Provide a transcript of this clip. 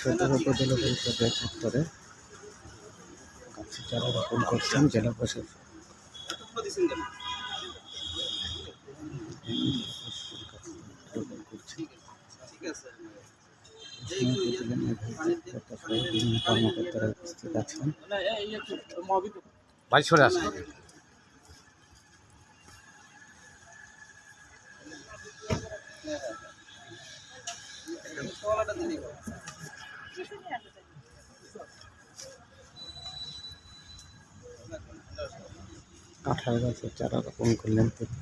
সদর উপজেলা রোপণ করছেন জেলা প্রশাসক। কর্মকর্তারা উপস্থিত আছেন সরে আসেন। কাঁঠাল গাছের চারা রোপণ করলেন তিনি